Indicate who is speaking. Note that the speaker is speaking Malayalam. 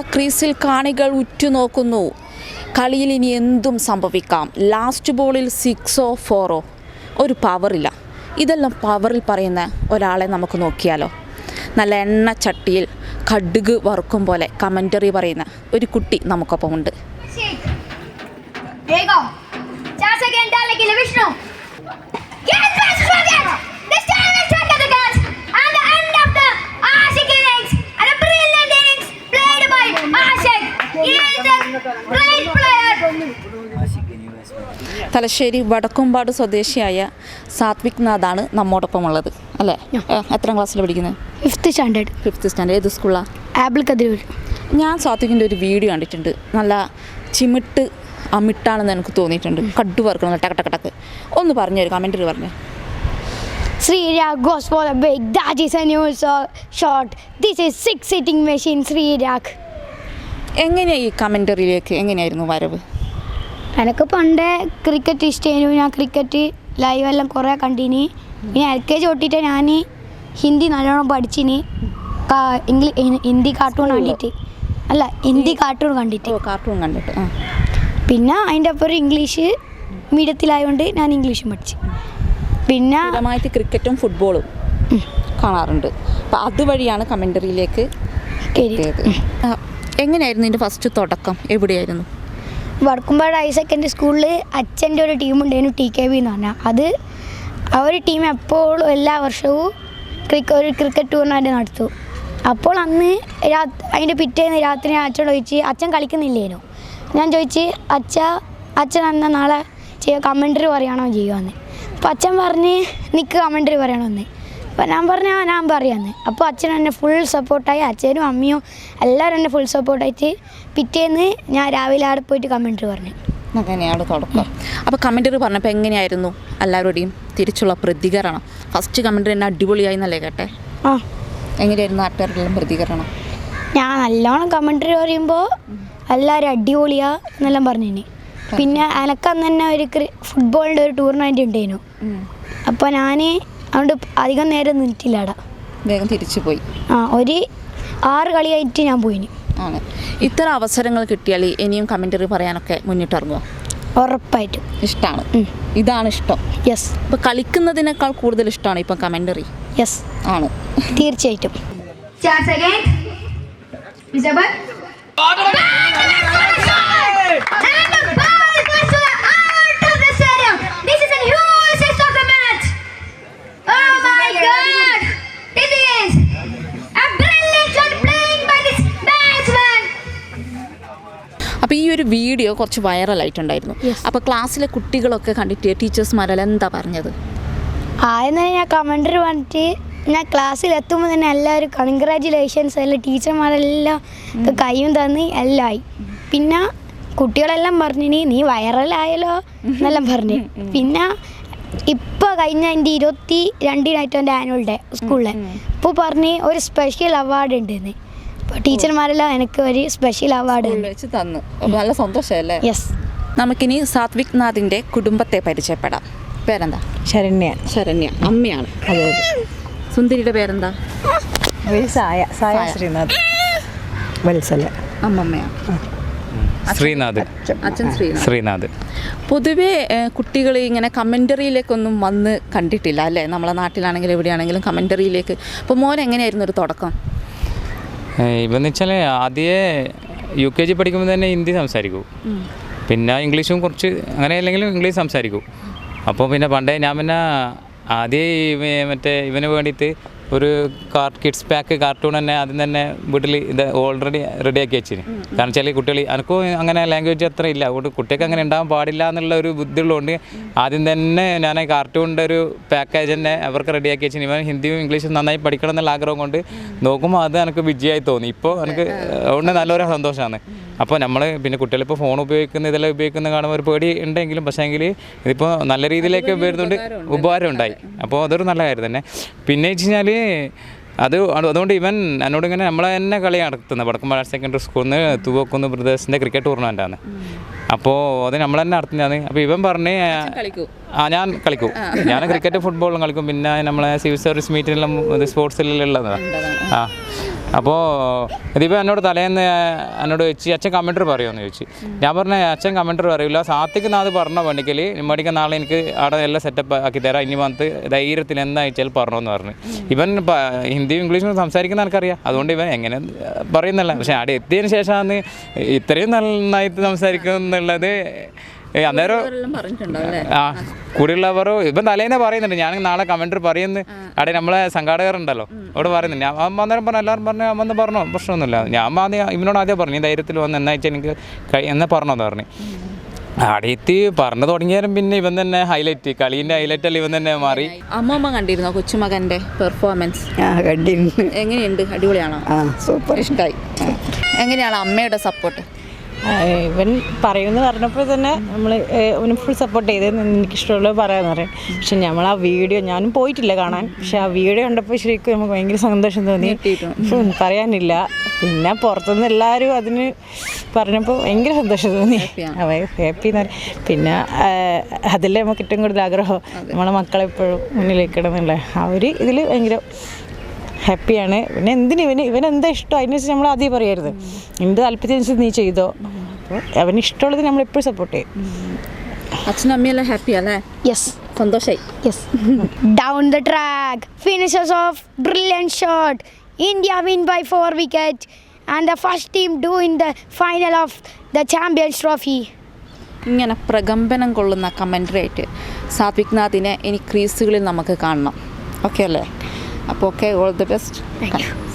Speaker 1: ക്രീസിൽ കാണികൾ ഉറ്റുനോക്കുന്നു. കളിയിൽ ഇനി എന്തും സംഭവിക്കാം. ലാസ്റ്റ് ബോളിൽ സിക്സോ ഫോറോ ഒരു പവറില്ല ഇതെല്ലാം പവറിൽ പറയുന്ന ഒരാളെ നമുക്ക് നോക്കിയാലോ. നല്ല എണ്ണ ചട്ടിയിൽ കടുക് വറുക്കും പോലെ കമന്ററി പറയുന്ന ഒരു കുട്ടി നമുക്കൊപ്പമുണ്ട്.
Speaker 2: There you
Speaker 1: തലശ്ശേരി വടക്കുംപാട് സ്വദേശിയായ സാത്വിക് നാഥാണ് നമ്മോടൊപ്പം ഉള്ളത് അല്ലേ എത്രാം ക്ലാസ്സിൽ പഠിക്കുന്നത്
Speaker 3: ഫിഫ്ത്ത് സ്റ്റാൻഡേർഡ്
Speaker 1: ഫിഫ്ത്ത് സ്റ്റാൻഡേർഡ് ഏത് സ്കൂളാണ്
Speaker 3: ആപ്പിൾ കതിരൂർ.
Speaker 1: ഞാൻ സാത്വികിന്റെ ഒരു വീഡിയോ കണ്ടിട്ടുണ്ട്. നല്ല ചിമിട്ട് അമിട്ടാണെന്ന് എനിക്ക് തോന്നിയിട്ടുണ്ട്. കട്ടു വറുക്കണം ടക്ക് ടക്ക് ടക്ക് ഒന്ന് പറഞ്ഞു തരും കമന്റിൽ പറഞ്ഞു?
Speaker 3: Shri goes for a big. That is a new so- shot. This is six sitting machine Srirak.
Speaker 1: എങ്ങനെയാണ് ഈ കമന്ററിയിലേക്ക് എങ്ങനെയായിരുന്നു വരവ്?
Speaker 3: എനിക്ക് പണ്ടേ ക്രിക്കറ്റ് ഇഷ്ടമായിരുന്നു ഞാൻ ക്രിക്കറ്റ് ലൈവ് എല്ലാം കുറേ കണ്ടിനി. പിന്നെ എൽ കെ ജി തൊട്ടിട്ട് ഞാൻ ഹിന്ദി നല്ലോണം പഠിച്ചിനി. ഇംഗ്ലീഷ് ഹിന്ദി കാർട്ടൂൺ കണ്ടിട്ട്. അല്ല ഹിന്ദി കാർട്ടൂൺ കണ്ടിട്ട്.
Speaker 1: കാർട്ടൂൺ കണ്ടിട്ട്
Speaker 3: പിന്നെ അതിന്റെ ഒപ്പം ഇംഗ്ലീഷ് മീഡിയത്തിലായതുകൊണ്ട് ഞാൻ ഇംഗ്ലീഷും പഠിച്ചു. പിന്നെ
Speaker 1: സ്ഥിരമായിട്ട് ക്രിക്കറ്റും ഫുട്ബോളും കാണാറുണ്ട്. അപ്പം അതുവഴിയാണ് കമന്ററിയിലേക്ക് ആ, എങ്ങനെയായിരുന്നു ഇതിന്റെ ഫസ്റ്റ് തുടക്കം? എവിടെയായിരുന്നു?
Speaker 3: വടക്കുംപാട് ഹയർ സെക്കൻഡറി സ്കൂളിൽ അച്ഛന്റെ ഒരു ടീം ഉണ്ടായിരുന്നു ടി കെ ബി എന്ന് പറഞ്ഞാൽ അത് ആ ഒരു ടീം എപ്പോഴും എല്ലാ വർഷവും ക്രിക്ക ഒരു ക്രിക്കറ്റ് ടൂർണമെന്റ് നടത്തും. അപ്പോൾ അന്ന് രാ അതിന്റെ പിറ്റേന്ന് രാത്രി അച്ഛനോട് ചോദിച്ച് അച്ഛൻ കളിക്കുന്നില്ലേനു? ഞാൻ ചോദിച്ച് അച്ഛ അച്ഛൻ അന്ന് നാളെ ചെയ്യുക കമൻട്രി പറയണോ ചെയ്യുമെന്ന് അപ്പോൾ അച്ഛൻ പറഞ്ഞ് നിൽക്ക് കമൻട്രി പറയണമെന്ന് അപ്പോൾ ഞാൻ പറഞ്ഞു "ആ, ഞാൻ പറയാമെന്ന് അപ്പോൾ അച്ഛൻ എന്നെ ഫുൾ സപ്പോർട്ടായി അച്ഛനും അമ്മയും എല്ലാവരും എന്നെ ഫുൾ സപ്പോർട്ടായിട്ട് പിറ്റേന്ന് ഞാൻ രാവിലെ അവിടെ പോയിട്ട് കമന്ററി പറഞ്ഞു.
Speaker 1: അങ്ങനെയാണ് തുടക്കം. അപ്പോൾ കമന്ററി പറഞ്ഞപ്പോൾ എങ്ങനെയായിരുന്നു എല്ലാവരുടെയും തിരിച്ചുള്ള പ്രതികരണം? ഫസ്റ്റ് കമന്ററി എന്നെ അടിപൊളിയായി എന്നല്ലേ കേട്ടെ?
Speaker 3: ആ.
Speaker 1: എങ്ങനെയായിരുന്നു നാട്ടുകാരുടെ പ്രതികരണം?
Speaker 3: ഞാൻ നല്ലോണം കമന്ററി പറയുമ്പോൾ എല്ലാവരും അടിപൊളിയാ എന്നെല്ലാം പറഞ്ഞിനി. പിന്നെ എനക്കന്ന് തന്നെ ഒരു ഫുട്ബോളിന്റെ ഒരു ടൂർണമെന്റ് ഉണ്ടായിരുന്നു അപ്പോൾ ഞാൻ അതുകൊണ്ട് അധികം നേരം നിന്നിട്ടില്ല അവിടെ
Speaker 1: വേഗം തിരിച്ചു പോയി
Speaker 3: ആ ഒരു ആറ് കളിയായിട്ട് ഞാൻ പോയിനി.
Speaker 1: ആണ്. ഇത്തരം അവസരങ്ങൾ കിട്ടിയാൽ ഇനിയും കമന്ററി പറയാനൊക്കെ മുന്നിട്ടിറങ്ങുക
Speaker 3: ഉറപ്പായിട്ടും.
Speaker 1: ഇഷ്ടമാണ് ഇതാണ് ഇഷ്ടം.
Speaker 3: യെസ്
Speaker 1: ഇപ്പോൾ കളിക്കുന്നതിനേക്കാൾ കൂടുതൽ ഇഷ്ടമാണ് ഇപ്പം കമന്ററി
Speaker 3: യെസ്
Speaker 1: ആണ്.
Speaker 3: തീർച്ചയായിട്ടും.
Speaker 1: ഒരു വീഡിയോ കുറച്ച് വൈറലായിട്ടുണ്ടായിരുന്നു. അപ്പോൾ ക്ലാസ്സിലെ കുട്ടികളൊക്കെ കണ്ടിട്ട് ടീച്ചേഴ്സ്മാരെല്ലാം എന്താ പറഞ്ഞത്?
Speaker 3: ആദ്യം തന്നെ ഞാൻ കമൻഡറി പറഞ്ഞിട്ട് ഞാൻ ക്ലാസ്സിൽ എത്തുമ്പോൾ തന്നെ എല്ലാവരും കൺഗ്രാജുലേഷൻസ് എല്ലാം ടീച്ചർമാരെല്ലാം കൈയും തന്ന് എല്ലാം ആയി. പിന്നെ കുട്ടികളെല്ലാം പറഞ്ഞിനി നീ വൈറലായല്ലോ എന്നെല്ലാം പറഞ്ഞു. പിന്നെ ഇപ്പോൾ കഴിഞ്ഞ എന്റെ ഇരുപത്തി രണ്ടിനായിട്ട് എന്റെ ആനുവൽ ഡേ സ്കൂളിൽ ഇപ്പോൾ പറഞ്ഞ് ഒരു സ്പെഷ്യൽ അവാർഡ് ഉണ്ടെന്ന്. അപ്പോൾ ടീച്ചർമാരെല്ലാം എനിക്ക് ഒരു സ്പെഷ്യൽ അവാർഡ്
Speaker 1: വെച്ച് തന്നു. നല്ല സന്തോഷമല്ലേ
Speaker 3: യെസ്
Speaker 1: നമുക്കിനി സാത്വിക് നാഥിന്റെ കുടുംബത്തെ പരിചയപ്പെടാം. പേരെന്താ?
Speaker 4: ശരണ്യ.
Speaker 1: ശരണ്യ. അമ്മയാണ്.
Speaker 4: അതെ
Speaker 1: സുന്ദരിയുടെ പേരെന്താ?
Speaker 4: സായ സായ. ശ്രീനാഥ്. വത്സല.
Speaker 1: അമ്മമ്മയാണ്.
Speaker 5: ശ്രീനാഥ്.
Speaker 1: അച്ഛൻ ശ്രീനാഥ്.
Speaker 5: ശ്രീനാഥ്.
Speaker 1: പൊതുവേ കുട്ടികൾ ഇങ്ങനെ കമന്ററിയിലേക്കൊന്നും വന്ന് കണ്ടിട്ടില്ല അല്ലേ? നമ്മളെ നാട്ടിലാണെങ്കിലും എവിടെയാണെങ്കിലും കമന്ററിയിലേക്ക് അപ്പോൾ മോൻ എങ്ങനെയായിരുന്നു ഒരു തുടക്കം?
Speaker 5: ഇവന്ന് വെച്ചാൽ ആദ്യമേ യു കെ ജി പഠിക്കുമ്പോൾ തന്നെ ഹിന്ദി സംസാരിക്കും. പിന്നെ ഇംഗ്ലീഷും കുറച്ച് അങ്ങനെ അല്ലെങ്കിലും ഇംഗ്ലീഷ് സംസാരിക്കും. അപ്പോൾ പിന്നെ പണ്ടേ ഞാൻ പിന്നെ ആദ്യം മറ്റേ ഇവന് വേണ്ടിയിട്ട് ഒരു കാർ കിഡ്സ് പാക്ക് കാർട്ടൂൺ തന്നെ ആദ്യം തന്നെ വീട്ടിൽ ഇത് ഓൾറെഡി റെഡിയാക്കി വെച്ചിന്. കാരണം വെച്ചാൽ കുട്ടികൾ എനിക്കും അങ്ങനെ ലാംഗ്വേജ് അത്ര ഇല്ല. അതുകൊണ്ട് കുട്ടികൾക്ക് അങ്ങനെ ഉണ്ടാകാൻ പാടില്ല എന്നുള്ള ഒരു ബുദ്ധി ഉള്ളതുകൊണ്ട് ആദ്യം തന്നെ ഞാൻ കാർട്ടൂണിന്റെ ഒരു പാക്കേജ് തന്നെ അവർക്ക് റെഡിയാക്കി വെച്ചിന്. ഇവൻ ഹിന്ദിയും ഇംഗ്ലീഷും നന്നായി പഠിക്കണം എന്നുള്ള ആഗ്രഹം കൊണ്ട് നോക്കുമ്പോൾ അത് എനിക്ക് വിജയമായി തോന്നി. ഇപ്പോൾ എനിക്ക് അതുകൊണ്ട് നല്ലൊരു സന്തോഷമാണ് അപ്പോൾ നമ്മൾ പിന്നെ കുട്ടികളിപ്പോൾ ഫോൺ ഉപയോഗിക്കുന്ന ഇതെല്ലാം ഉപയോഗിക്കുന്ന കാണുമ്പോൾ ഒരു പേടി ഉണ്ടെങ്കിലും പക്ഷേ എങ്കിൽ ഇതിപ്പോൾ നല്ല രീതിയിലേക്ക് വരുന്നുണ്ട്. ഉപകാരം ഉണ്ടായി. അപ്പോൾ അതൊരു നല്ല കാര്യം തന്നെ. പിന്നെ വെച്ച് കഴിഞ്ഞാൽ അത് അത് അതുകൊണ്ട് ഇവൻ എന്നോട് ഇങ്ങനെ നമ്മളെ തന്നെ കളി നടത്തുന്നത്. വടക്കുംപാട് സെക്കൻഡറി സ്കൂളിൽ നിന്ന് തൂവക്കുന്ന് ബ്രദേഴ്സിന്റെ ക്രിക്കറ്റ് ടൂർണമെന്റാണ് അപ്പോൾ അത് നമ്മൾ തന്നെ നടത്തുന്നതാണ്. അപ്പോൾ ഇവൻ പറഞ്ഞ് ആ ഞാൻ കളിക്കും. ഞാൻ ക്രിക്കറ്റ് ഫുട്ബോളും കളിക്കും. പിന്നെ നമ്മളെ സിവിൽ സർവീസ് മീറ്റിനെല്ലാം ഇത് സ്പോർട്സിലെല്ലാം ഉള്ളതാണ്. ആ. അപ്പോൾ ഇതിപ്പോൾ എന്നോട് തലേന്ന് എന്നോട് ചോദിച്ചു അച്ഛൻ കമന്റർ പറയുമെന്ന് ചോദിച്ചു. ഞാൻ പറഞ്ഞ അച്ഛൻ കമന്റർ പറയില്ല സാത്തിക്ക് നാത് പറഞ്ഞ പണിക്കൽ ഇമ്മടിക്ക് നാളെ എനിക്ക് അവിടെ എല്ലാം സെറ്റപ്പ് ആക്കി തരാം. ഇനി വന്നിട്ട് ധൈര്യത്തിൽ എന്തായിച്ചാൽ പറഞ്ഞോന്ന് പറഞ്ഞു. ഇവൻ ഹിന്ദിയും ഇംഗ്ലീഷും സംസാരിക്കുന്ന ആൾക്കറിയാം. അതുകൊണ്ട് ഇവൻ എങ്ങനെ പറയുന്നില്ല പക്ഷേ അവിടെ എത്തിയതിന് ശേഷമാണ് ഇത്രയും നന്നായിട്ട് സംസാരിക്കും എന്നുള്ളത് ഏ, അന്നേരം
Speaker 1: അവരെല്ലാം പറഞ്ഞിട്ടുണ്ടോ അല്ലേ?
Speaker 5: ആ കൂടെയുള്ളവർ ഇപ്പം തലേന്നെ പറയുന്നുണ്ട്. ഞാൻ നാളെ കമന്റർ പറയുന്നു. അവിടെ നമ്മളെ സംഘാടകരുണ്ടല്ലോ. അവിടെ പറയുന്നുണ്ട്. ഞാൻ അന്നേരം പറഞ്ഞു എല്ലാവരും പറഞ്ഞു അമ്മ വന്ന് പറഞ്ഞോ പ്രശ്നമൊന്നുമില്ല. ഞാൻ ആദ്യം ഇവനോട് ആദ്യം പറഞ്ഞു "ഈ ധൈര്യത്തിൽ വന്ന് എന്നാ വെച്ചാൽ എനിക്ക് കഴി- എന്നാ പറഞ്ഞോന്ന് പറഞ്ഞു. അവിടെ എത്തി പറഞ്ഞു തുടങ്ങിയാലും പിന്നെ ഇവൻ തന്നെ ഹൈലൈറ്റ് കളീന്റെ ഹൈലൈറ്റ് അല്ല ഇവൻ തന്നെ മാറി.
Speaker 1: അമ്മമ്മ കണ്ടിരുന്നോ കൊച്ചുമകന്റെ പെർഫോമൻസ്
Speaker 4: കണ്ടിരുന്നു.
Speaker 1: എങ്ങനെയുണ്ട്? അടിപൊളിയാണോ?
Speaker 4: സൂപ്പർ.
Speaker 1: ഇഷ്ടമായി എങ്ങനെയാണ് അമ്മയുടെ സപ്പോർട്ട്
Speaker 6: ഇവൻ പറയുമെന്ന് പറഞ്ഞപ്പോൾ തന്നെ നമ്മൾ അവന് ഫുൾ സപ്പോർട്ട് ചെയ്ത് എനിക്കിഷ്ടമുള്ളത് പറയാമെന്ന് പറയും. പക്ഷെ നമ്മൾ ആ വീഡിയോ ഞാനും പോയിട്ടില്ല കാണാൻ. പക്ഷെ ആ വീഡിയോ കണ്ടപ്പോൾ ശരിക്കും നമുക്ക് ഭയങ്കര സന്തോഷം തോന്നി. പറയാനില്ല. പിന്നെ പുറത്തുനിന്ന് എല്ലാവരും അതിന് പറഞ്ഞപ്പോൾ ഭയങ്കര സന്തോഷം തോന്നി. അവ ഹാപ്പി എന്ന് പറയും. പിന്നെ അതിലേ നമുക്ക് ഏറ്റവും കൂടുതൽ ആഗ്രഹം നമ്മളെ മക്കളെപ്പോഴും എപ്പോഴും മുന്നിലേക്ക് ഇടുന്നില്ല അവർ ഇതിൽ ഭയങ്കര ഹാപ്പിയാണ്. പിന്നെ എന്തിന് ഇവന് ഇവൻ എന്താ ഇഷ്ടം? അതിനനുസരിച്ച് നമ്മൾ ആദ്യം പറയരുത്. എന്ത് താല്പര്യത്തിനനുസരിച്ച് നീ ചെയ്തോ. അപ്പോൾ അവന് ഇഷ്ടമുള്ളത് നമ്മൾ എപ്പോഴും സപ്പോർട്ട് ചെയ്യും.
Speaker 1: അച്ഛനും അമ്മയെല്ലാം ഹാപ്പി അല്ലേ?
Speaker 3: യെസ്
Speaker 1: സന്തോഷായി.
Speaker 3: Yes down the track finishes off brilliant shot India win by four wicket and the first team do in the final of the champions trophy
Speaker 1: ഇങ്ങനെ പ്രകമ്പനം കൊള്ളുന്ന കമന്ററി ആയിട്ട് സാത്വിക് നാഥിനെ ഇനി ക്രീസുകളിൽ നമുക്ക് കാണണം. ഓക്കെ അല്ലേ? അപ്പോൾ okay all the best
Speaker 3: Thank you.